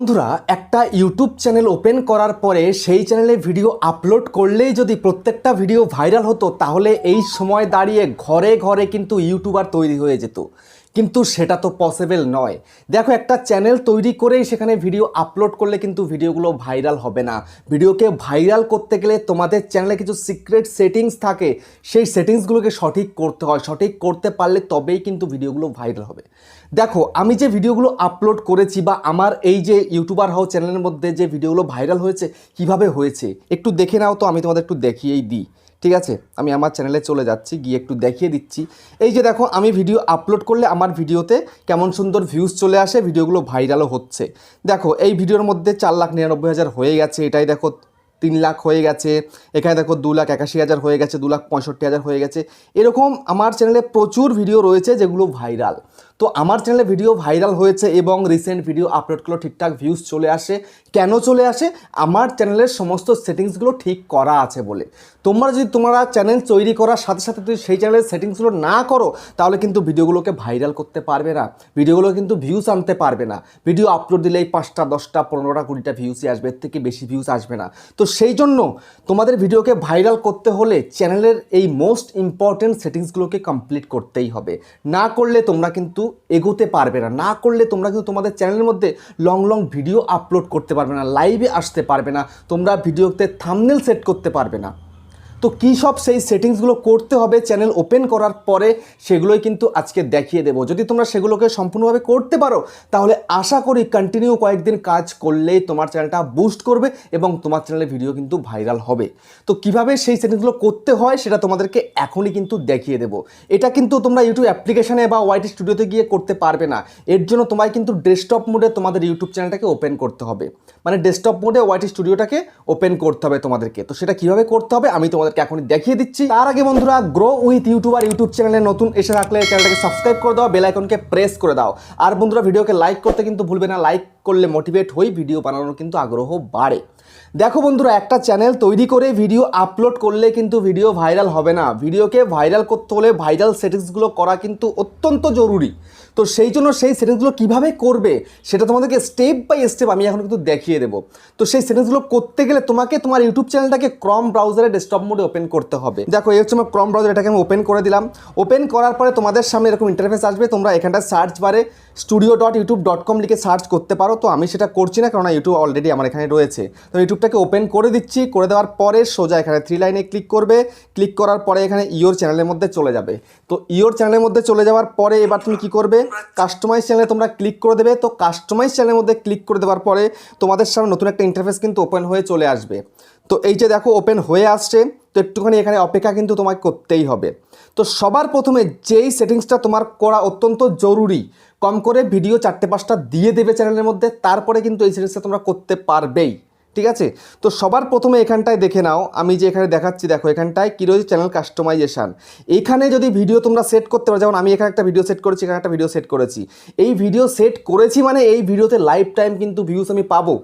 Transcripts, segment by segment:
বন্ধুরা, একটা YouTube channel open করার পরে সেই চ্যানেলে ভিডিও আপলোড করলেই যদি প্রত্যেকটা ভিডিও ভাইরাল হতো, তাহলে এই সময় দাঁড়িয়ে ঘরে ঘরে কিন্তু ইউটিউবার তৈরি হয়ে যেত। কিন্তু সেটা তো পসিবল নয়। দেখো, একটা চ্যানেল তৈরি করেই সেখানে ভিডিও আপলোড করলে কিন্তু ভিডিওগুলো ভাইরাল হবে না। ভিডিওকে ভাইরাল করতে গেলে তোমাদের চ্যানেলে কিছু সিক্রেট সেটিংস থাকে। সেই সেটিংসগুলোকে সঠিক করতে হয়। সঠিক করতে পারলে তবেই কিন্তু ভিডিওগুলো ভাইরাল হবে। দেখো, আমি যে ভিডিওগুলো আপলোড করেছি বা আমার এই যে ইউটিউবার হাউ চ্যানেলের মধ্যে যে ভিডিওগুলো ভাইরাল হয়েছে, কীভাবে হয়েছে? একটু দেখে নাও তো, আমি তোমাদের একটু দেখিয়েই দিই। ঠিক আছে? আমি আমার চ্যানেলে চলে যাচ্ছি, গিয়ে একটু দেখিয়ে দিচ্ছি। এই যে দেখো, আমি ভিডিও আপলোড করলে আমার ভিডিওতে কেমন সুন্দর ভিউজ চলে আসে ভিডিওগুলো ভাইরালও হচ্ছে। দেখো, এই ভিডিওর মধ্যে চার লাখ নিরানব্বই হাজার হয়ে গেছে, এটাই দেখো, তিন লাখ হয়ে গেছে, এখানে দেখো দু লাখ একাশি হাজার হয়ে গেছে, দু লাখ পঁয়ষট্টি হাজার হয়ে গেছে। এরকম আমার চ্যানেলে প্রচুর ভিডিও রয়েছে যেগুলো ভাইরাল তো আমার চ্যানেলে ভিডিও ভাইরাল হয়েছে এবং রিসেন্ট ভিডিও আপলোড ঠিকঠাক ভিউজ চলে আসে। কেন চলে আসে? আমার চ্যানেলের সমস্ত সেটিংসগুলো ঠিক করা আছে বলে। তোমরা যদি তোমরা চ্যানেল তৈরি করার সাথে সাথে যদি সেই চ্যানেলের সেটিংসগুলো না করো, তাহলে কিন্তু ভিডিওগুলোকে ভাইরাল করতে পারবে না। ভিডিওগুলো কিন্তু ভিউজ আনতে পারবে না। ভিডিও আপলোড দিলেই পাঁচটা, দশটা, পনেরোটা, কুড়িটা ভিউসই আসবে, এর থেকে বেশি ভিউজ আসবে না। তো সেই জন্য তোমাদের ভিডিওকে ভাইরাল করতে হলে চ্যানেলের এই মোস্ট ইম্পর্টেন্ট সেটিংসগুলোকে কমপ্লিট করতেই হবে। না করলে তোমরা কিন্তু এগোতে পারবে না। না করলে তোমরা কিন্তু তোমাদের চ্যানেলের মধ্যে লং লং ভিডিও আপলোড করতে পারবে না লাইভে আসতে পারবে না, তোমরা ভিডিওতে থামনেল সেট করতে পারবে না। তো কী সব সেই সেটিংসগুলো করতে হবে, চ্যানেল ওপেন করার পরে সেগুলোই কিন্তু আজকে দেখিয়ে দেবো। যদি তোমরা সেগুলোকে সম্পূর্ণভাবে করতে পারো, তাহলে আশা করি কন্টিনিউ কয়েকদিন কাজ করলেই তোমার চ্যানেলটা বুস্ট করবে এবং তোমার চ্যানেলের ভিডিও কিন্তু ভাইরাল হবে। তো কীভাবে সেই সেটিংসগুলো করতে হয় সেটা তোমাদেরকে এখনই কিন্তু দেখিয়ে দেবো। এটা কিন্তু তোমরা ইউটিউব অ্যাপ্লিকেশানে বা ওয়াইটি স্টুডিওতে গিয়ে করতে পারবে না। এর জন্য তোমায় কিন্তু ডেস্কটপ মোডে তোমাদের ইউটিউব চ্যানেলটাকে ওপেন করতে হবে। মানে ডেস্কটপ মোডে ওয়াইটি স্টুডিওটাকে ওপেন করতে হবে তোমাদেরকে। তো সেটা কীভাবে করতে হবে আমি তোমাদেরকে এখনই দেখিয়ে দিচ্ছি। তার আগে বন্ধুরা গ্রো উইথ ইউটিউবার ইউটিউব চ্যানেলে নতুন এসে থাকলে চ্যানেলটাকে সাবস্ক্রাইব করে দাও বেল আইকনকে প্রেস করে দাও। আর বন্ধুরা ভিডিওকে লাইক করতে কিন্তু ভুলবে না। লাইক করলে মোটিভেট হই ভিডিও বানানোর কিন্তু আগ্রহ বাড়ে। দেখো বন্ধুরা, একটা চ্যানেল তৈরি করে ভিডিও আপলোড করলে কিন্তু ভিডিও ভাইরাল হবে না। ভিডিওকে ভাইরাল করতে হলে ভাইরাল সেটিংসগুলো করা কিন্তু অত্যন্ত জরুরি। তো সেই জন্য সেই সেটিংসগুলো কীভাবে করবে, সেটা তোমাদেরকে স্টেপ বাই স্টেপ আমি এখন কিন্তু দেখিয়ে দেবো। তো সেই সেটিংসগুলো করতে গেলে তোমাকে তোমার ইউটিউব চ্যানেলটাকে ক্রম ব্রাউজারে ডেস্কটপ মোডে ওপেন করতে হবে। দেখো, এই হচ্ছে আমার ক্রম ব্রাউজার এটাকে আমি ওপেন করে দিলাম। ওপেন করার পরে তোমাদের সামনে এরকম ইন্টারফেস আসবে, তোমরা এখানটা সার্চ বারে studio dot YouTube dot com লিখে সার্চ করতে পারো। তো আমি সেটা করছি না কারণ ইউটিউব অলরেডি আমার এখানে রয়েছে। তো ইউটিউবটাকে ওপেন করে দিচ্ছি, করে দেওয়ার পরে সোজা এখানে থ্রি লাইনে ক্লিক করবে। ক্লিক করার পরে এখানে ইওর চ্যানেলের মধ্যে চলে যাবে। তো ইওর চ্যানেলের মধ্যে চলে যাওয়ার পরে এবার তুমি কি করবে? কাস্টমাইজ চ্যানেলে তোমরা ক্লিক করে দেবে। তো কাস্টমাইজ চ্যানেলের মধ্যে ক্লিক করে দেওয়ার পরে তোমাদের সামনে নতুন একটা ইন্টারফেস কিন্তু ওপেন হয়ে চলে আসবে। তো এই যে দেখো ওপেন হয়ে আসছে। তো একটুখানি এখানে অপেক্ষা কিন্তু তোমাকে করতেই হবে। তো সবার প্রথমে যেই সেটিংসটা তোমার করা অত্যন্ত জরুরি কম করে ভিডিও চারটে পাঁচটা দিয়ে দেবে চ্যানেলের মধ্যে, তারপরে কিন্তু এই সিরিজটা তোমরা করতে পারবেই, ঠিক আছে? তো সবার প্রথমে এখানটায় দেখে নাও, আমি যে এখানে দেখাচ্ছি, দেখো এখানটায় কী রয়েছে চ্যানেল কাস্টমাইজেশান এখানে যদি ভিডিও তোমরা সেট করতে পারো, যেমন আমি এখানে একটা ভিডিও সেট করেছি, এখানে একটা ভিডিও সেট করেছি। এই ভিডিও সেট করেছি মানে এই ভিডিওতে লাইফ টাইম কিন্তু ভিউস আমি পাবো।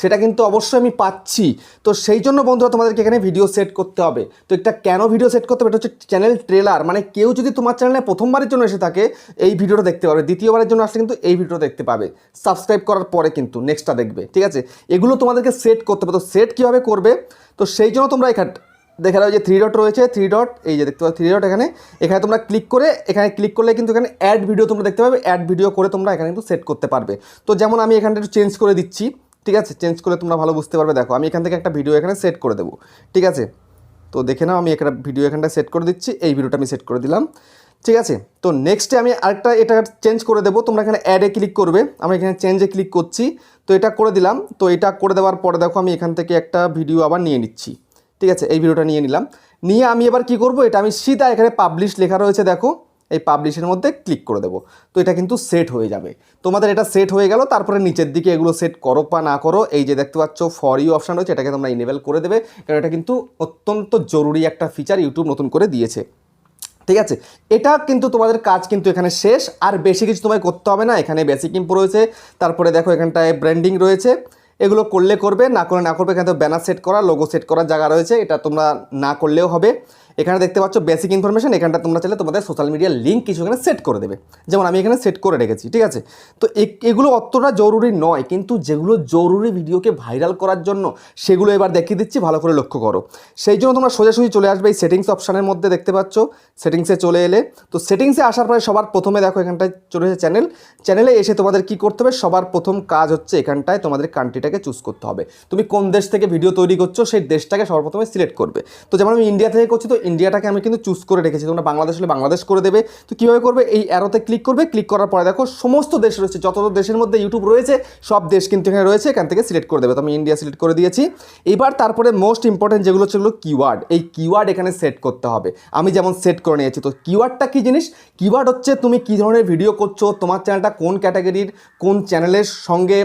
সেটা কিন্তু অবশ্যই আমি পাচ্ছি। তো সেই জন্য বন্ধুরা তোমাদেরকে এখানে ভিডিও সেট করতে হবে। তো একটা কেন ভিডিও সেট করতে হবে? এটা হচ্ছে চ্যানেল ট্রেলার মানে কেউ যদি তোমার চ্যানেলে প্রথমবারের জন্য এসে থাকে, এই ভিডিওটা দেখতে পাবে। দ্বিতীয়বারের জন্য আসলে কিন্তু এই ভিডিও দেখতে পাবে। সাবস্ক্রাইব করার পরে কিন্তু নেক্সটটা দেখবে। ঠিক আছে? এগুলো তোমাদেরকে সেট করতে হবে। তো সেট কীভাবে করবে? তো সেই জন্য তোমরা এখানে, দেখে নাও যে থ্রি ডট রয়েছে থ্রি ডট এই যে দেখতে পাচ্ছ থ্রি ডট এখানে। এখানে তোমরা ক্লিক করে, এখানে ক্লিক করলে কিন্তু এখানে অ্যাড ভিডিও তোমরা দেখতে পাবে। অ্যাড ভিডিও করে তোমরা এখানে কিন্তু সেট করতে পারবে। তো যেমন আমি এখানটা একটু চেঞ্জ করে দিচ্ছি। ঠিক আছে? চেঞ্জ করে তোমরা ভালো বুঝতে পারবে। দেখো, আমি এখান থেকে একটা ভিডিও এখানে সেট করে দেবো। ঠিক আছে? তো দেখে নাও, আমি একটা ভিডিও এখানটা সেট করে দিচ্ছি। এই ভিডিওটা আমি সেট করে দিলাম। ঠিক আছে? তো নেক্সটে আমি আরেকটা এটা চেঞ্জ করে দেবো। তোমরা এখানে অ্যাডে ক্লিক করবে। আমরা এখানে চেঞ্জে ক্লিক করছি। তো এটা করে দিলাম। তো এটা করে দেওয়ার পরে দেখো, আমি এখান থেকে একটা ভিডিও আবার নিয়ে নিচ্ছি। ঠিক আছে? এই ভিডিওটা নিয়ে নিলাম। নিয়ে আমি এবার কি করব? এটা আমি সিধা এখানে পাবলিশ লেখা রয়েছে, দেখো। এই পাবলিশের মধ্যে ক্লিক করে দেবো। তো এটা কিন্তু সেট হয়ে যাবে। তোমাদের এটা সেট হয়ে গেল, তারপরে নিচের দিকে এগুলো সেট করো বা না করো, এই যে দেখতে পাচ্ছ ফর ইউ অপশান রয়েছে, এটাকে তোমরা ইনেবেল করে দেবে, কারণ এটা কিন্তু অত্যন্ত জরুরি একটা ফিচার ইউটিউব নতুন করে দিয়েছে। ঠিক আছে? এটা কিন্তু তোমাদের কাজ কিন্তু এখানে শেষ, আর বেশি কিছু তোমায় করতে হবে না, এখানে বেসিক ইম্পো রয়েছে, তারপরে দেখো এখানটায় ব্র্যান্ডিং রয়েছে, এগুলো করলে করবে, না করলে না করবে, এখানে তো ব্যানার সেট করা লোগো সেট করার জায়গা রয়েছে, এটা তোমরা না করলেও হবে। এখানে দেখতে পাচ্ছ বেসিক ইনফরমেশন এখানটা তোমরা চাইলে তোমাদের সোশ্যাল মিডিয়ার লিঙ্ক কিছু এখানে সেট করে দেবে। যেমন আমি এখানে সেট করে রেখেছি, ঠিক আছে? তো এগুলো অতটা জরুরি নয়, কিন্তু যেগুলো জরুরি ভিডিওকে ভাইরাল করার জন্য, সেগুলো এবার দেখিয়ে দিচ্ছি, ভালো করে লক্ষ্য করো। সেই জন্য তোমরা সোজাসুজি চলে আসবে এই সেটিংস অপশানের মধ্যে, দেখতে পাচ্ছ? সেটিংসে চলে এলে, তো সেটিংসে আসার পরে সবার প্রথমে দেখো এখানটায় চলে এসে চ্যানেল চ্যানেলে এসে তোমাদের কি করতে হবে? সবার প্রথম কাজ হচ্ছে এখানটায় তোমাদের কান্ট্রিটাকে চুজ করতে হবে। তুমি কোন দেশ থেকে ভিডিও তৈরি করছ, সেই দেশটাকে সবার প্রথমে সিলেক্ট করবে। তো যেমন আমি ইন্ডিয়া থেকে করছি, তো ইন্ডিয়াটাকে আমি কিন্তু চুজ করে রেখেছি। তোমরা বাংলাদেশ হলে বাংলাদেশ করে দেবে। তো কীভাবে করবে? এই অ্যারোতে ক্লিক করবে। ক্লিক করার পরে দেখো, সমস্ত দেশ রয়েছে। যত দেশের মধ্যে ইউটিউব রয়েছে, সব দেশ কিন্তু এখানে রয়েছে। এখান থেকে সিলেক্ট করে দেবে। তো আমি ইন্ডিয়া সিলেক্ট করে দিয়েছি। এবার তারপরে মোস্ট ইম্পর্টেন্ট যেগুলো সেগুলো কিওয়ার্ড এই কিওয়ার্ড এখানে সেট করতে হবে। আমি যেমন সেট করে নিয়েছি। তো কিওয়ার্ডটা কী জিনিস? কিওয়ার্ড হচ্ছে তুমি কী ধরনের ভিডিও করছ? তোমার চ্যানেলটা কোন ক্যাটাগরির কোন চ্যানেলের সঙ্গে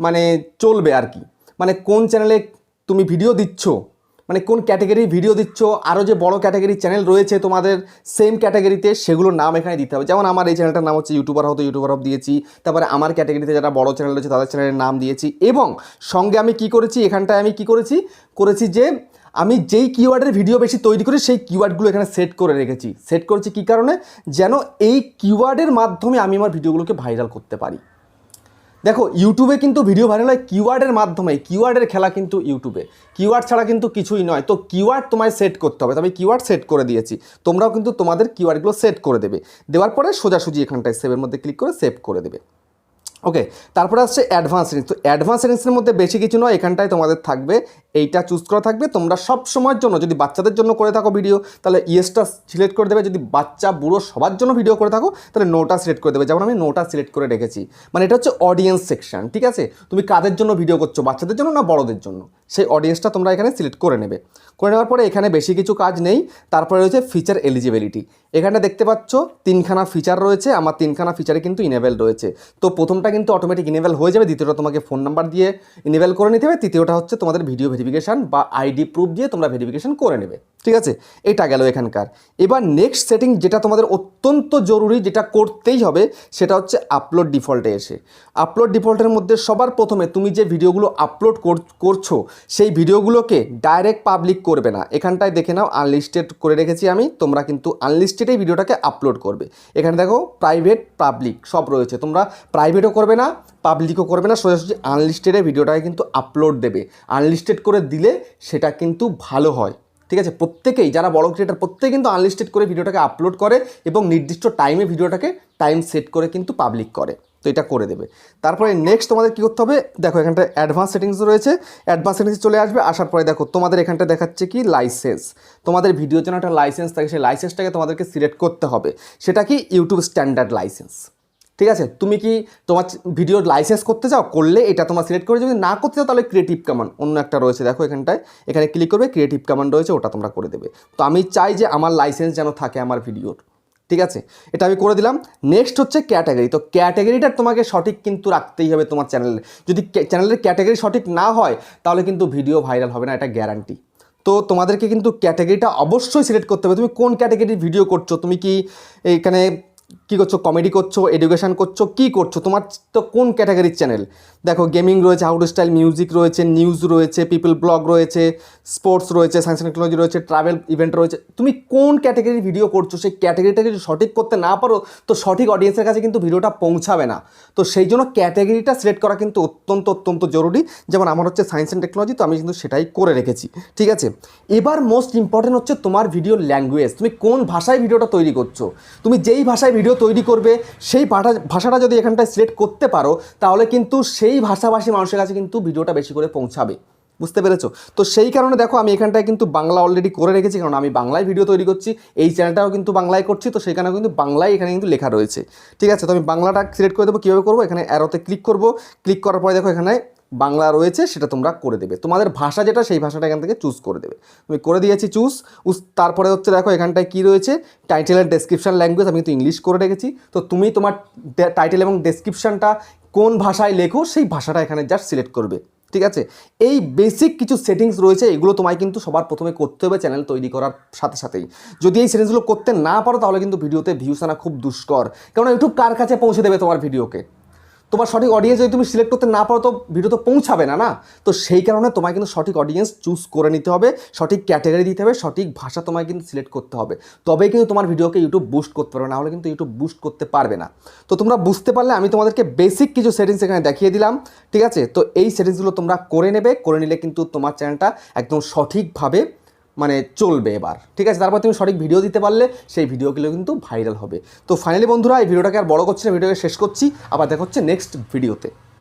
মানে চলবে আর কি? মানে কোন চ্যানেলে তুমি ভিডিও দিচ্ছ? মানে কোন ক্যাটাগরির ভিডিও দিচ্ছ? আরও যে বড় ক্যাটাগরির চ্যানেল রয়েছে তোমাদের সেম ক্যাটাগরিতে সেগুলোর নাম এখানে দিতে হবে। যেমন আমার এই চ্যানেলটার নাম হচ্ছে ইউটিউবার হতো ইউটিউবার হব দিয়েছি। তারপরে আমার ক্যাটাগরিতে যারা বড় চ্যানেল রয়েছে তাদের চ্যানেলের নাম দিয়েছি। এবং সঙ্গে আমি কি করেছি? এখানটায় আমি কি করেছি? করেছি যে আমি যেই কিওয়ার্ডের ভিডিও বেশি তৈরি করি, সেই কিওয়ার্ডগুলো এখানে সেট করে রেখেছি। সেট করেছি কী কারণে? যেন এই কিওয়ার্ডের মাধ্যমে আমি আমার ভিডিওগুলোকে ভাইরাল করতে পারি। দেখো ইউটিউবে কিন্তু ভিডিও ভাইরাল হয় কিওয়ার্ডের মাধ্যমে কিওয়ার্ডের খেলা কিন্তু ইউটিউবে কিওয়ার্ড ছাড়া কিন্তু কিছুই নয়। তো কিওয়ার্ড তোমায় সেট করতে হবে। আমি কিওয়ার্ড সেট করে দিয়েছি। তোমরাও কিন্তু তোমাদের কিওয়ার্ডগুলো সেট করে দেবে। দেওয়ার পরে সোজাসুজি এখানটায় সেভের মধ্যে ক্লিক করে সেভ করে দেবে। ওকে তারপরে আসছে অ্যাডভান্স সেটিংস তো অ্যাডভান্স সেটিংসের মধ্যে বেশি কিছু নয়, এখানটায় তোমাদের থাকবে, এইটা চুজ করা থাকবে। তোমরা সব সময়ের জন্য, যদি বাচ্চাদের জন্য করে থাকো ভিডিও তাহলে ইয়েসটা সিলেক্ট করে দেবে। যদি বাচ্চা, বুড়ো সবার জন্য ভিডিও করে থাকো, তাহলে নোটা সিলেক্ট করে দেবে। যেমন আমি নোটা সিলেক্ট করে রেখেছি। মানে এটা হচ্ছে অডিয়েন্স সেকশান ঠিক আছে? তুমি কাদের জন্য ভিডিও করছ? বাচ্চাদের জন্য না বড়দের জন্য? সেই অডিয়েন্সটা তোমরা এখানে সিলেক্ট করে নেবে। করে নেওয়ার পরে এখানে বেশি কিছু কাজ নেই, তারপরে রয়েছে ফিচার এলিজিবিলিটি এখানে দেখতে পাচ্ছ তিনখানা ফিচার রয়েছে, আমার তিনখানা ফিচারে কিন্তু ইনেবেল রয়েছে। তো প্রথমটা কিন্তু অটোমেটিক ইনেবেল হয়ে যাবে, দ্বিতীয়টা তোমাকে ফোন নাম্বার দিয়ে ইনেবেল করে নিতে হবে, তৃতীয়টা হচ্ছে তোমাদের ভিডিও ভেরিফিকেশান বা আইডি প্রুফ দিয়ে তোমরা ভেরিফিকেশান করে নেবে। ঠিক আছে? এটা গেল এখানকার। এবার নেক্সট সেটিং যেটা তোমাদের অত্যন্ত জরুরি যেটা করতেই হবে, সেটা হচ্ছে আপলোড ডিফল্টে এসে। আপলোড ডিফল্টের মধ্যে সবার প্রথমে তুমি যে ভিডিওগুলো আপলোড করছ, সেই ভিডিওগুলোকে ডাইরেক্ট পাবলিক করবে না। এখানটায় দেখে নাও আনলিস্টেড করে রেখেছি আমি, তোমরা কিন্তু আনলিস্টেডেই ভিডিওটাকে আপলোড করবে। এখানে দেখো প্রাইভেট পাবলিক সব রয়েছে। তোমরা প্রাইভেটও করবে না পাবলিকও করবে না, সোজাসুজি আনলিস্টেডে ভিডিওটাকে কিন্তু আপলোড দেবে। আনলিস্টেড করে দিলে সেটা কিন্তু ভালো হয়। ঠিক আছে? প্রত্যেকেই, যারা বড় ক্রিয়েটার প্রত্যেকে কিন্তু আনলিস্টেড করে ভিডিওটাকে আপলোড করে এবং নির্দিষ্ট টাইমে ভিডিওটাকে টাইম সেট করে কিন্তু পাবলিক করে। তো এটা করে দেবে। তারপরে নেক্সট তোমাদের কী করতে হবে? দেখো, এখানটা অ্যাডভান্স সেটিংস রয়েছে। অ্যাডভান্স সেটিংস চলে আসবে। আসার পরে দেখো, তোমাদের এখানটা দেখাচ্ছে কি? লাইসেন্স তোমাদের ভিডিওর জন্য একটা লাইসেন্স থাকে। সেই লাইসেন্সটাকে তোমাদেরকে সিলেক্ট করতে হবে। সেটা কি? ইউটিউব স্ট্যান্ডার্ড লাইসেন্স ঠিক আছে? তুমি কি তোমার ভিডিওর লাইসেন্স করতে চাও? করলে এটা তোমার সিলেক্ট করে যদি না করতে চাও, তাহলে ক্রিয়েটিভ কামান অন্য একটা রয়েছে। দেখো এখানটায়। এখানে ক্লিক করবে ক্রিয়েটিভ কামান রয়েছে, ওটা তোমরা করে দেবে। তো আমি চাই যে আমার লাইসেন্স যেন থাকে আমার ভিডিওর ঠিক আছে? এটা আমি করে দিলাম। নেক্সট হচ্ছে ক্যাটাগরি তো ক্যাটাগরিটা তোমাকে সঠিক কিন্তু রাখতেই হবে তোমার চ্যানেলে যদি চ্যানেলের ক্যাটাগরি সঠিক না হয়, তাহলে কিন্তু ভিডিও ভাইরাল হবে না, এটা গ্যারান্টি তো তোমাদেরকে কিন্তু ক্যাটাগরিটা অবশ্যই সিলেক্ট করতে হবে। তুমি কোন ক্যাটাগরির ভিডিও করছ? তুমি কি এখানে কী করছ? কমেডি করছ এডুকেশন করছ, কী করছ? তোমার তো কোন ক্যাটাগরির চ্যানেল দেখো গেমিং রয়েছে আউট স্টাইল মিউজিক রয়েছে নিউজ রয়েছে পিপল ব্লগ রয়েছে স্পোর্টস রয়েছে সায়েন্স টেকনোলজি রয়েছে ট্রাভেল ইভেন্ট রয়েছে। তুমি কোন ক্যাটাগরির ভিডিও করছ? সেই ক্যাটাগরিটাকে যদি সঠিক করতে না পারো, তো সঠিক অডিয়েন্সের কাছে কিন্তু ভিডিওটা পৌঁছাবে না। তো সেই জন্য ক্যাটাগরিটা সিলেক্ট করা কিন্তু অত্যন্ত অত্যন্ত জরুরি। যেমন আমার হচ্ছে সায়েন্স অ্যান্ড টেকনোলজি তো আমি কিন্তু সেটাই করে রেখেছি। ঠিক আছে? এবার মোস্ট ইম্পর্টেন্ট হচ্ছে তোমার ভিডিও ল্যাঙ্গুয়েজ তুমি কোন ভাষায় ভিডিওটা তৈরি করছ? তুমি যেই ভাষায় ভিডিও তৈরি করবে, সেই ভাষাটা যদি এখানটায় সিলেক্ট করতে পারো, তাহলে কিন্তু সেই ভাষাভাষী মানুষের কাছে কিন্তু ভিডিওটা বেশি করে পৌঁছাবে। বুঝতে পেরেছ? তো সেই কারণে দেখো, আমি এখানটায় কিন্তু বাংলা অলরেডি করে রেখেছি, কারণ আমি বাংলায় ভিডিও তৈরি করছি, এই চ্যানেলটাও কিন্তু বাংলায় করছি, তো সেখানেও কিন্তু বাংলায় এখানে কিন্তু লেখা রয়েছে। ঠিক আছে, তো আমি বাংলাটা সিলেক্ট করে দেবো, কীভাবে করব? এখানে অ্যারোতে ক্লিক করব। ক্লিক করার পরে দেখো, এখানে বাংলা রয়েছে, সেটা তোমরা করে দেবে। তোমাদের ভাষা যেটা, সেই ভাষাটা এখান থেকে চুজ করে দেবে। আমি করে দিয়েছি চুজ তারপরে হচ্ছে দেখো এখানটায় কী রয়েছে? টাইটেলের ডেসক্রিপশন ল্যাঙ্গুয়েজ আমি কিন্তু ইংলিশ করে রেখেছি। তো তুমি তোমার টাইটেল এবং ডেসক্রিপশনটা কোন ভাষায় লেখো, সেই ভাষাটা এখানে জাস্ট সিলেক্ট করবে। ঠিক আছে? এই বেসিক কিছু সেটিংস রয়েছে, এগুলো তোমায় কিন্তু সবার প্রথমে করতে হবে চ্যানেল তৈরি করার সাথে সাথেই। যদি এই সেটিংসগুলো করতে না পারো, তাহলে কিন্তু ভিডিওতে ভিউস আনা খুব দুষ্কর। কারণ ইউটিউব কার কাছে পৌঁছে দেবে তোমার ভিডিওকে তোমার সঠিক অডিয়েন্স যদি তুমি সিলেক্ট করতে না পারো তো ভিডিও তো পৌঁছাবে না না? তো সেই কারণে তোমায় কিন্তু সঠিক অডিয়েন্স চুজ করে নিতে হবে, সঠিক ক্যাটাগরি দিতে হবে, সঠিক ভাষা তোমায় কিন্তু সিলেক্ট করতে হবে। তবেই কিন্তু তোমার ভিডিওকে ইউটিউব বুস্ট করতে পারবে না হলে কিন্তু ইউটিউব বুস্ট করতে পারবে না। তো তোমরা বুঝতে পারলে আমি তোমাদেরকে বেসিক কিছু সেটিংস এখানে দেখিয়ে দিলাম, ঠিক আছে? তো এই সেটিংসগুলো তোমরা করে নেবে, করে নিলে কিন্তু তোমার চ্যানেলটা একদম সঠিকভাবে মানে চলবে এবার। ঠিক আছে? তারপর তুমি সঠিক ভিডিও দিতে পারলে সেই ভিডিওগুলো কিন্তু ভাইরাল হবে। তো ফাইনালি বন্ধুরা, এই ভিডিওটাকে আর বড় করছি না ভিডিওকে শেষ করছি। আবার দেখা হচ্ছে নেক্সট ভিডিওতে